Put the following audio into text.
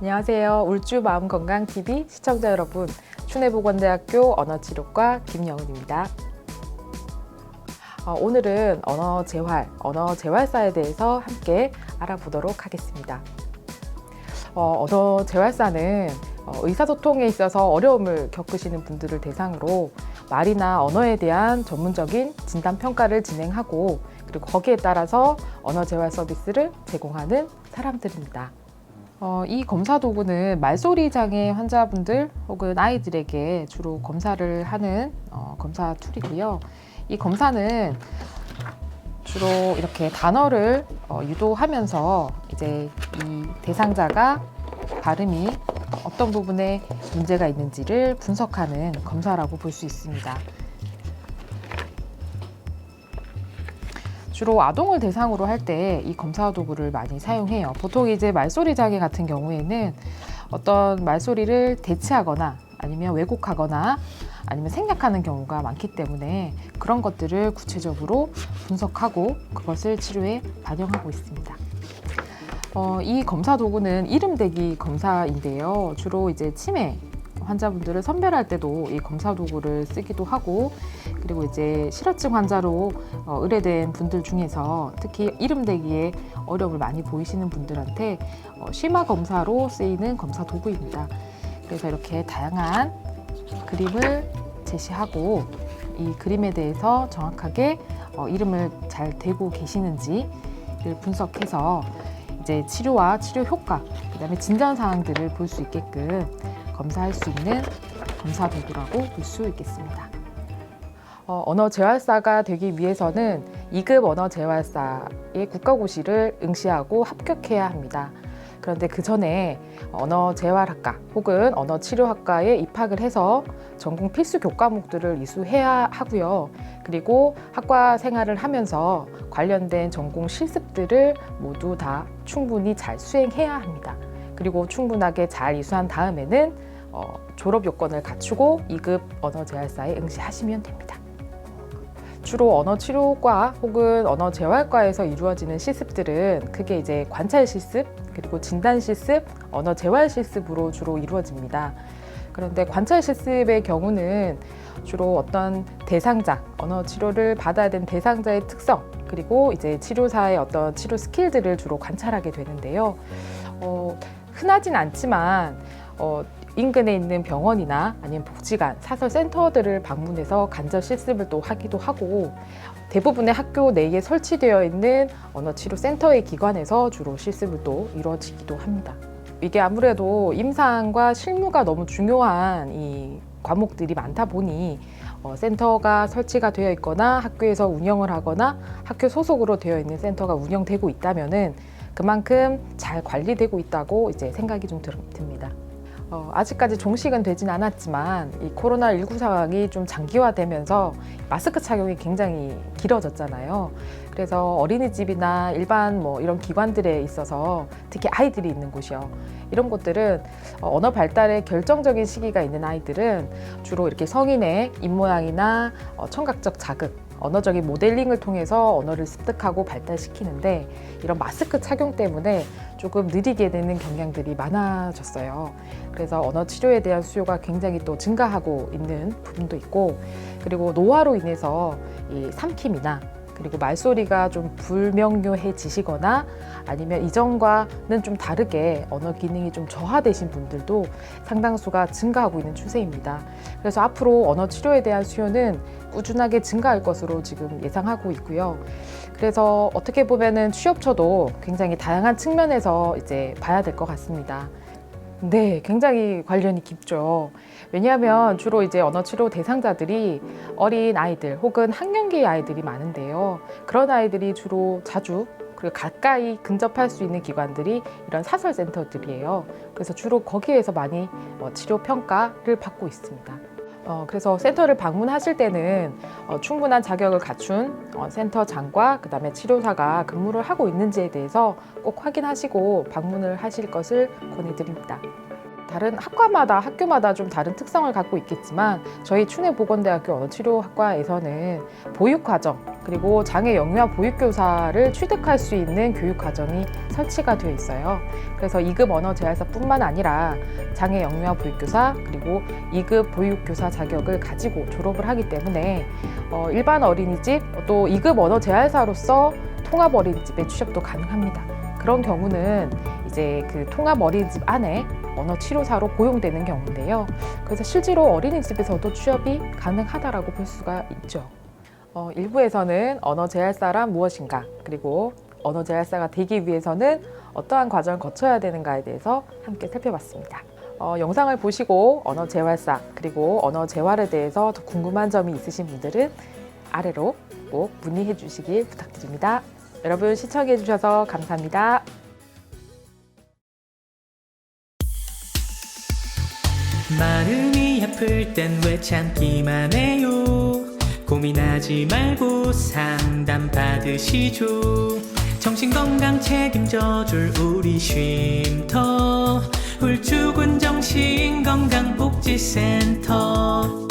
안녕하세요. 울주 마음건강TV 시청자 여러분. 충내보건대학교 언어치료과 김영은입니다. 어, 오늘은 언어 재활, 언어 재활사에 대해서 함께 알아보도록 하겠습니다. 어, 언어 재활사는 어, 의사소통에 있어서 어려움을 겪으시는 분들을 대상으로 말이나 언어에 대한 전문적인 진단 평가를 진행하고 그리고 거기에 따라서 언어 재활 서비스를 제공하는 사람들입니다. 어, 이 검사 도구는 말소리 장애 환자분들 혹은 아이들에게 주로 검사를 하는 어, 검사 툴이고요. 이 검사는 주로 이렇게 단어를 어, 유도하면서 이제 이 대상자가 발음이 어떤 부분에 문제가 있는지를 분석하는 검사라고 볼 수 있습니다. 주로 아동을 대상으로 할 때 이 검사 도구를 많이 사용해요. 보통 이제 말소리 장애 같은 경우에는 어떤 말소리를 대체하거나 아니면 왜곡하거나 아니면 생략하는 경우가 많기 때문에 그런 것들을 구체적으로 분석하고 그것을 치료에 반영하고 있습니다. 어, 이 검사 도구는 이름 대기 검사인데요. 주로 이제 치매 환자분들을 선별할 때도 이 검사 도구를 쓰기도 하고 그리고 이제 실어증 환자로 어, 의뢰된 분들 중에서 특히 이름 대기에 어려움을 많이 보이시는 분들한테 어, 심화 검사로 쓰이는 검사 도구입니다. 그래서 이렇게 다양한 그림을 제시하고 이 그림에 대해서 정확하게 어, 이름을 잘 대고 계시는지를 분석해서 이제 치료와 치료 효과, 그다음에 진단 사항들을 볼 수 있게끔 검사할 수 있는 검사 도구라고 볼 수 있겠습니다. 어, 언어 재활사가 되기 위해서는 2급 언어 재활사의 국가고시를 응시하고 합격해야 합니다. 그런데 그 전에 언어 재활학과 혹은 언어 치료학과에 입학을 해서 전공 필수 교과목들을 이수해야 하고요. 그리고 학과 생활을 하면서 관련된 전공 실습들을 모두 다 충분히 잘 수행해야 합니다. 그리고 충분하게 잘 이수한 다음에는 어, 졸업 요건을 갖추고 2급 언어 재활사에 응시하시면 됩니다. 주로 언어 치료과 혹은 언어 재활과에서 이루어지는 실습들은 크게 이제 관찰 실습 그리고 진단 실습, 언어 재활 실습으로 주로 이루어집니다. 그런데 관찰 실습의 경우는 주로 어떤 대상자, 언어 치료를 받아야 되는 대상자의 특성, 그리고 이제 치료사의 어떤 치료 스킬들을 주로 관찰하게 되는데요. 어, 흔하진 않지만 어, 인근에 있는 병원이나 아니면 복지관, 사설 센터들을 방문해서 간접 실습을 또 하기도 하고 대부분의 학교 내에 설치되어 있는 언어 치료 센터의 기관에서 주로 실습을 또 이루어지기도 합니다. 이게 아무래도 임상과 실무가 너무 중요한 이 과목들이 많다 보니 어, 센터가 설치가 되어 있거나 학교에서 운영을 하거나 학교 소속으로 되어 있는 센터가 운영되고 있다면은 그만큼 잘 관리되고 있다고 이제 생각이 좀 들- 듭니다. 어, 아직까지 종식은 되진 않았지만 이 코로나19 상황이 좀 장기화되면서 마스크 착용이 굉장히 길어졌잖아요. 그래서 어린이집이나 일반 뭐 이런 기관들에 있어서 특히 아이들이 있는 곳이요. 이런 곳들은 어, 언어 발달에 결정적인 시기가 있는 아이들은 주로 이렇게 성인의 입모양이나 어, 청각적 자극, 언어적인 모델링을 통해서 언어를 습득하고 발달시키는데 이런 마스크 착용 때문에 조금 느리게 되는 경향들이 많아졌어요. 그래서 언어 치료에 대한 수요가 굉장히 또 증가하고 있는 부분도 있고 그리고 노화로 인해서 이 삼킴이나 그리고 말소리가 좀 불명료해지시거나 아니면 이전과는 좀 다르게 언어 기능이 좀 저하되신 분들도 상당수가 증가하고 있는 추세입니다. 그래서 앞으로 언어 치료에 대한 수요는 꾸준하게 증가할 것으로 지금 예상하고 있고요. 그래서 어떻게 보면은 취업처도 굉장히 다양한 측면에서 이제 봐야 될 것 같습니다. 네, 굉장히 관련이 깊죠. 왜냐하면 주로 이제 언어 치료 대상자들이 어린 아이들 혹은 학년기 아이들이 많은데요. 그런 아이들이 주로 자주 그리고 가까이 근접할 수 있는 기관들이 이런 사설 센터들이에요. 그래서 주로 거기에서 많이 어, 치료 평가를 받고 있습니다. 어, 그래서 센터를 방문하실 때는 어, 충분한 자격을 갖춘 어, 센터장과 그 다음에 치료사가 근무를 하고 있는지에 대해서 꼭 확인하시고 방문을 하실 것을 권해드립니다. 다른 학과마다 학교마다 좀 다른 특성을 갖고 있겠지만 저희 춘해 보건대학교 언어치료학과에서는 보육 과정 그리고 장애 영유아 보육교사를 취득할 수 있는 교육 과정이 설치가 되어 있어요. 그래서 2급 언어 재활사뿐만 아니라 장애 영유아 보육교사 그리고 2급 보육교사 자격을 가지고 졸업을 하기 때문에 어, 일반 어린이집 또 2급 언어 재활사로서 통합 어린이집에 취업도 가능합니다. 그런 경우는 이제 그 통합 어린이집 안에 언어 치료사로 고용되는 경우인데요. 그래서 실제로 어린이집에서도 취업이 가능하다라고 볼 수가 있죠. 어, 일부에서는 언어 재활사란 무엇인가 그리고 언어 재활사가 되기 위해서는 어떠한 과정을 거쳐야 되는가에 대해서 함께 살펴봤습니다. 어, 영상을 보시고 언어 재활사 그리고 언어 재활에 대해서 더 궁금한 점이 있으신 분들은 아래로 꼭 문의해 주시길 부탁드립니다. 여러분 시청해 주셔서 감사합니다. 마음이 아플 땐 왜 참기만 해요? 고민하지 말고 상담 받으시죠. 정신건강 책임져줄 우리 쉼터. 훌쭉은 정신건강복지센터